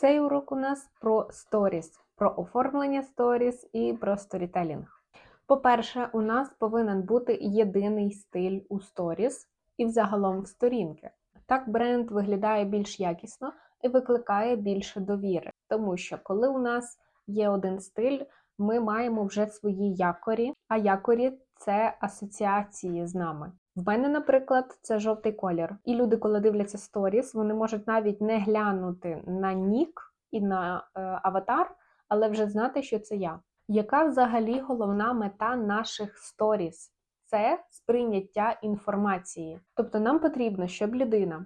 Цей урок у нас про сторіс, про оформлення сторіс і про сторітелінг. По-перше, у нас повинен бути єдиний стиль у сторіс і взагалом в сторінки. Так бренд виглядає більш якісно і викликає більше довіри, тому що коли у нас є один стиль, ми маємо вже свої якорі, а якорі це асоціації з нами. В мене, наприклад, це жовтий колір. І люди, коли дивляться сторіс, вони можуть навіть не глянути на нік і на е, аватар, але вже знати, що це я. Яка взагалі головна мета наших сторіс? Це сприйняття інформації. Тобто нам потрібно, щоб людина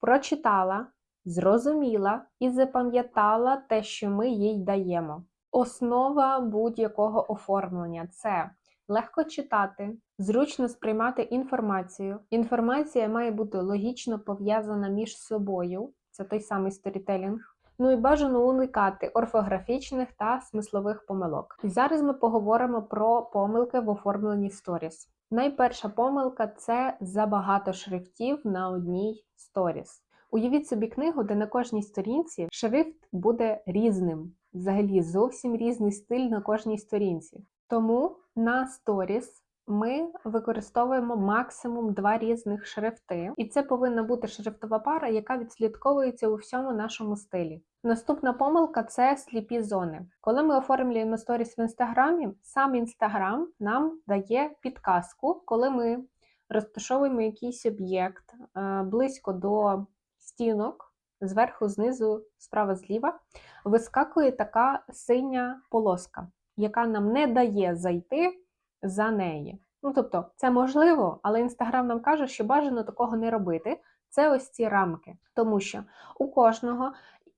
прочитала, зрозуміла і запам'ятала те, що ми їй даємо. Основа будь-якого оформлення це легко читати, зручно сприймати інформацію. Інформація має бути логічно пов'язана між собою, це той самий сторітелінг. Ну і бажано уникати орфографічних та смислових помилок. І зараз ми поговоримо про помилки в оформленні сторіс. Найперша помилка це забагато шрифтів на одній сторіс. Уявіть собі книгу, де на кожній сторінці шрифт буде різним, взагалі зовсім різний стиль на кожній сторінці. Тому на сторіс ми використовуємо максимум два різних шрифти, і це повинна бути шрифтова пара, яка відслідковується у всьому нашому стилі. Наступна помилка це сліпі зони. Коли ми оформлюємо сторіс в інстаграмі, сам інстаграм нам дає підказку, коли ми розташовуємо якийсь об'єкт е, близько до стінок, зверху, знизу, справа, зліва, вискакує така синя полоска, яка нам не дає зайти за неї. Ну, тобто, це можливо, але Інстаграм нам каже, що бажано такого не робити. Це ось ці рамки, тому що у кожного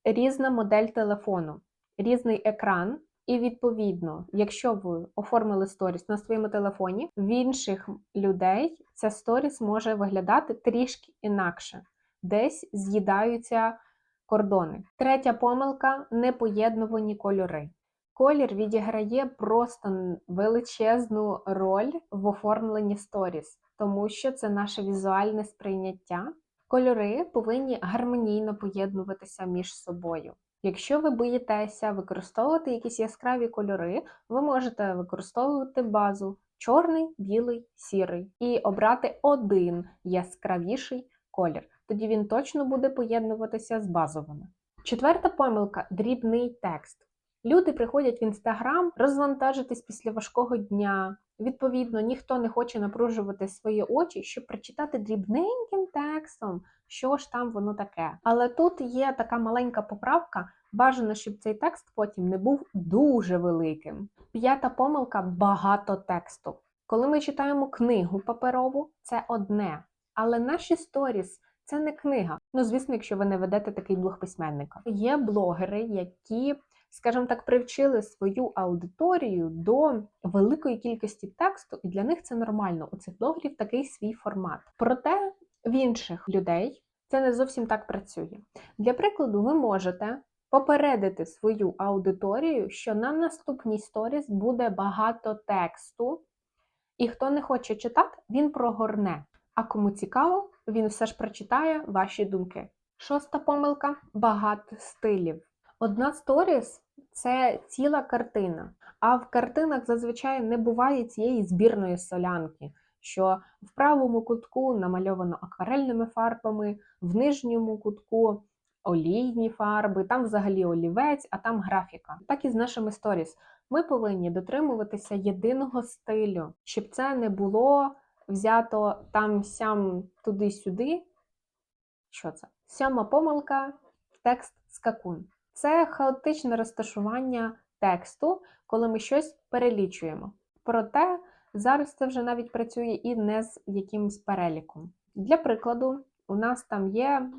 різна модель телефону, різний екран, і відповідно, якщо ви оформили сторіс на своєму телефоні, в інших людей ця сторіс може виглядати трішки інакше, десь з'їдаються кордони. Третя помилка непоєднувані кольори. Колір відіграє просто величезну роль в оформленні сторіс, тому що це наше візуальне сприйняття. Кольори повинні гармонійно поєднуватися між собою. Якщо ви боїтеся використовувати якісь яскраві кольори, ви можете використовувати базу чорний, білий, сірий і обрати один яскравіший колір. Тоді він точно буде поєднуватися з базовими. Четверта помилка дрібний текст. Люди приходять в інстаграм розвантажитись після важкого дня. Відповідно, ніхто не хоче напружувати свої очі, щоб прочитати дрібненьким текстом, що ж там воно таке. Але тут є така маленька поправка. Бажано, щоб цей текст потім не був дуже великим. П'ята помилка багато тексту. Коли ми читаємо книгу паперову, це одне. Але наші сторіс це не книга. Ну, звісно, якщо ви не ведете такий блог письменника. Є блогери, які скажімо так, привчили свою аудиторію до великої кількості тексту, і для них це нормально. У цих блогерів такий свій формат. Проте в інших людей це не зовсім так працює. Для прикладу, ви можете попередити свою аудиторію, що на наступній сторіс буде багато тексту, і хто не хоче читати, він прогорне. А кому цікаво, він все ж прочитає ваші думки. Шоста помилка багато стилів. Одна сторіс це ціла картина. А в картинах зазвичай не буває цієї збірної солянки, що в правому кутку намальовано акварельними фарбами, в нижньому кутку олійні фарби, там взагалі олівець, а там графіка. Так і з нашими сторіс. Ми повинні дотримуватися єдиного стилю, щоб це не було взято там сям туди-сюди. Що це? Сьома помилка текст скакун. Це хаотичне розташування тексту, коли ми щось перелічуємо. Проте зараз це вже навіть працює і не з якимось переліком. Для прикладу, у нас там є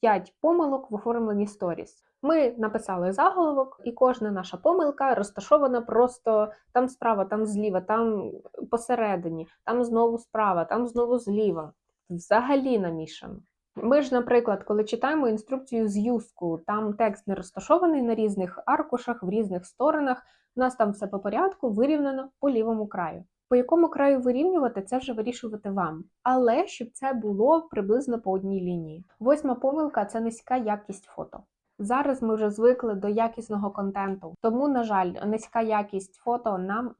5 помилок в оформленні сторіс. Ми написали заголовок, і кожна наша помилка розташована просто там справа, там зліва, там посередині, там знову справа, там знову зліва. Взагалі намішано. Ми ж, наприклад, коли читаємо інструкцію з юску, там текст не розташований на різних аркушах, в різних сторонах. У нас там все по порядку вирівнено по лівому краю. По якому краю вирівнювати, це вже вирішувати вам. Але щоб це було приблизно по одній лінії. Восьма помилка це низька якість фото. Зараз ми вже звикли до якісного контенту, тому, на жаль, низька якість фото нам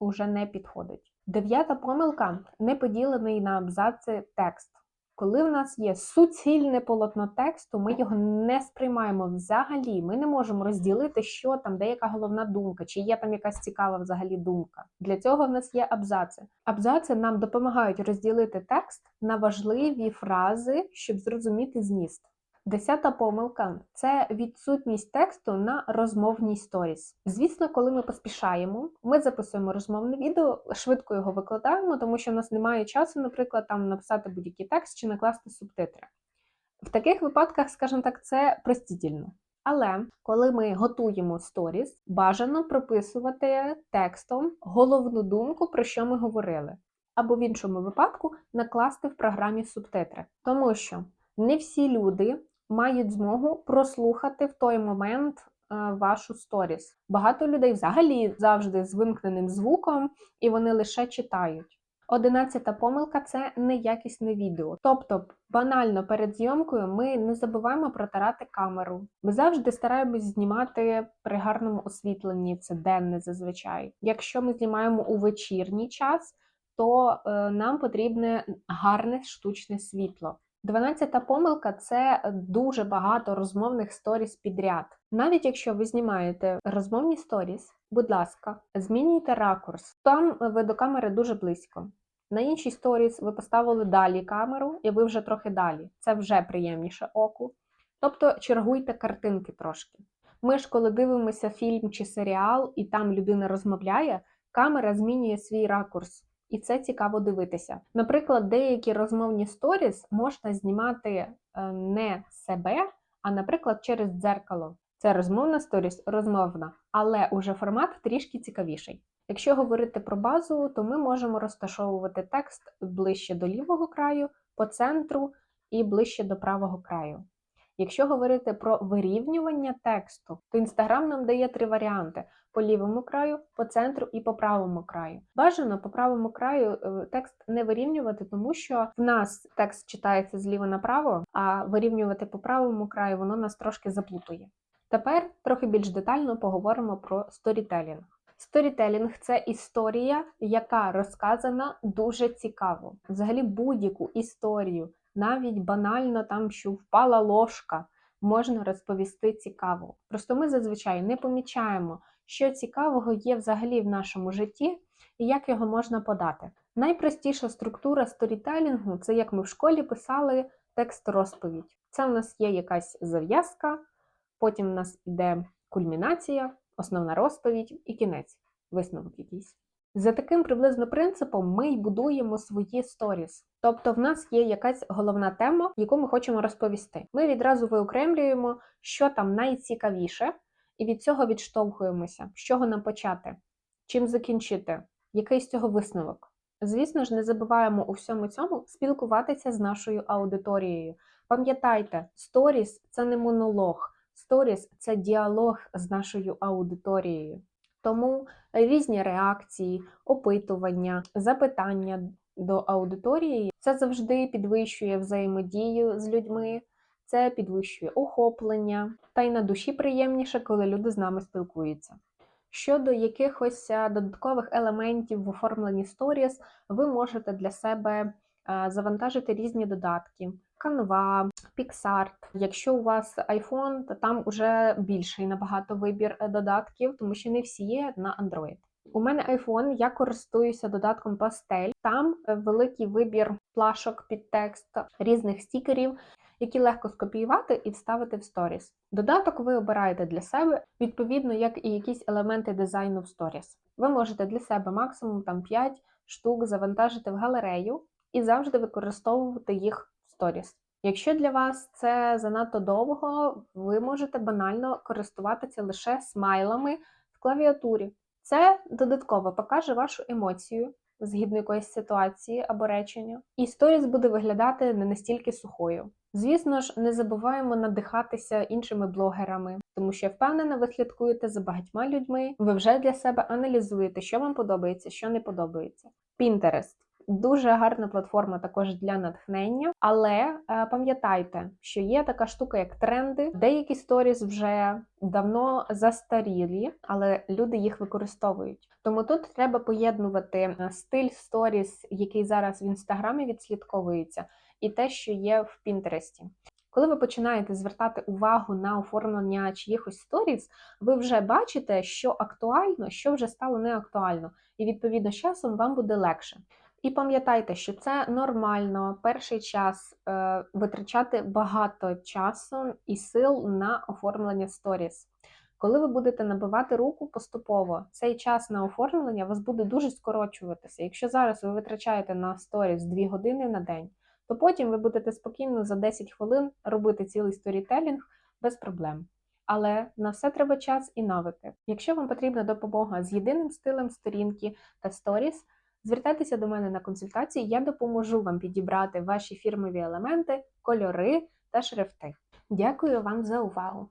уже не підходить. Дев'ята помилка неподілений на абзаци текст. Коли в нас є суцільне полотно тексту, ми його не сприймаємо взагалі. Ми не можемо розділити, що там, де яка головна думка, чи є там якась цікава взагалі думка. Для цього в нас є абзаци. Абзаци нам допомагають розділити текст на важливі фрази, щоб зрозуміти зміст. Десята помилка це відсутність тексту на розмовній сторіс. Звісно, коли ми поспішаємо, ми записуємо розмовне відео, швидко його викладаємо, тому що в нас немає часу, наприклад, там написати будь-який текст чи накласти субтитри. В таких випадках, скажімо так, це простітільно. Але коли ми готуємо сторіс, бажано прописувати текстом головну думку, про що ми говорили, або в іншому випадку накласти в програмі субтитри, тому що не всі люди мають змогу прослухати в той момент е, вашу сторіс. Багато людей взагалі завжди з вимкненим звуком, і вони лише читають. Одинадцята помилка це неякісне відео. Тобто, банально перед зйомкою ми не забуваємо протирати камеру. Ми завжди стараємось знімати при гарному освітленні, це денне зазвичай. Якщо ми знімаємо у вечірній час, то е, нам потрібне гарне штучне світло. Дванадцята помилка це дуже багато розмовних сторіс підряд. Навіть якщо ви знімаєте розмовні сторіс, будь ласка, змінюйте ракурс. Там ви до камери дуже близько. На іншій сторіс ви поставили далі камеру, і ви вже трохи далі. Це вже приємніше оку. Тобто чергуйте картинки трошки. Ми ж, коли дивимося фільм чи серіал, і там людина розмовляє, камера змінює свій ракурс. І це цікаво дивитися. Наприклад, деякі розмовні сторіс можна знімати е, не себе, а, наприклад, через дзеркало. Це розмовна сторіс, розмовна, але уже формат трішки цікавіший. Якщо говорити про базу, то ми можемо розташовувати текст ближче до лівого краю, по центру і ближче до правого краю. Якщо говорити про вирівнювання тексту, то Instagram нам дає три варіанти: по лівому краю, по центру і по правому краю. Бажано по правому краю е, текст не вирівнювати, тому що в нас текст читається зліва направо, а вирівнювати по правому краю воно нас трошки заплутує. Тепер трохи більш детально поговоримо про сторітелінг. Сторітелінг це історія, яка розказана дуже цікаво. Взагалі будь-яку історію, навіть банально там, що впала ложка, можна розповісти цікаво. Просто ми зазвичай не помічаємо, що цікавого є взагалі в нашому житті і як його можна подати. Найпростіша структура сторітелінгу це як ми в школі писали текст розповідь. Це в нас є якась зав'язка, потім в нас йде кульмінація, основна розповідь і кінець, висновок якийсь. За таким приблизно принципом ми й будуємо свої сторіс. Тобто в нас є якась головна тема, яку ми хочемо розповісти. Ми відразу виокремлюємо, що там найцікавіше, і від цього відштовхуємося, з чого нам почати, чим закінчити, який з цього висновок. Звісно ж, не забуваємо у всьому цьому спілкуватися з нашою аудиторією. Пам'ятайте, сторіс це не монолог, сторіс це діалог з нашою аудиторією. Тому різні реакції, опитування, запитання до аудиторії це завжди підвищує взаємодію з людьми, це підвищує охоплення, та й на душі приємніше, коли люди з нами спілкуються. Щодо якихось е, додаткових елементів в оформленні сторіс, ви можете для себе завантажити різні додатки: Canva, PixArt. Якщо у вас iPhone, то там вже більший набагато вибір е, додатків, тому що не всі є на Android. У мене iPhone, я користуюся додатком Pastel. Там великий вибір плашок під текст, різних стікерів, які легко скопіювати і вставити в сторіс. Додаток ви обираєте для себе, відповідно, як і якісь елементи дизайну в сторіс. Ви можете для себе максимум там 5 штук завантажити в галерею і завжди використовувати їх в сторіс. Якщо для вас це занадто довго, ви можете банально користуватися лише смайлами в клавіатурі. Це додатково покаже вашу емоцію згідно якоїсь ситуації або речення, і сторіс буде виглядати не настільки сухою. Звісно ж, не забуваємо надихатися іншими блогерами, тому що я впевнена, ви слідкуєте за багатьма людьми, ви вже для себе аналізуєте, що вам подобається, що не подобається. Pinterest. Дуже гарна платформа також для натхнення. Але е, пам'ятайте, що є така штука, як тренди. Деякі сторіс вже давно застарілі, але люди їх використовують. Тому тут треба поєднувати е, стиль сторіс, який зараз в інстаграмі відслідковується, і те, що є в Пінтересті. Коли ви починаєте звертати увагу на оформлення чиїхось сторіс, ви вже бачите, що актуально, що вже стало неактуально, і відповідно з часом вам буде легше. І пам'ятайте, що це нормально перший час е, витрачати багато часу і сил на оформлення сторіс. Коли ви будете набивати руку поступово, цей час на оформлення вас буде дуже скорочуватися. Якщо зараз ви витрачаєте на сторіс 2 години на день, то потім ви будете спокійно за 10 хвилин робити цілий сторітелінг без проблем. Але на все треба час і навики. Якщо вам потрібна допомога з єдиним стилем сторінки та сторіс, звертайтеся до мене на консультації, я допоможу вам підібрати ваші фірмові елементи, кольори та шрифти. Дякую вам за увагу!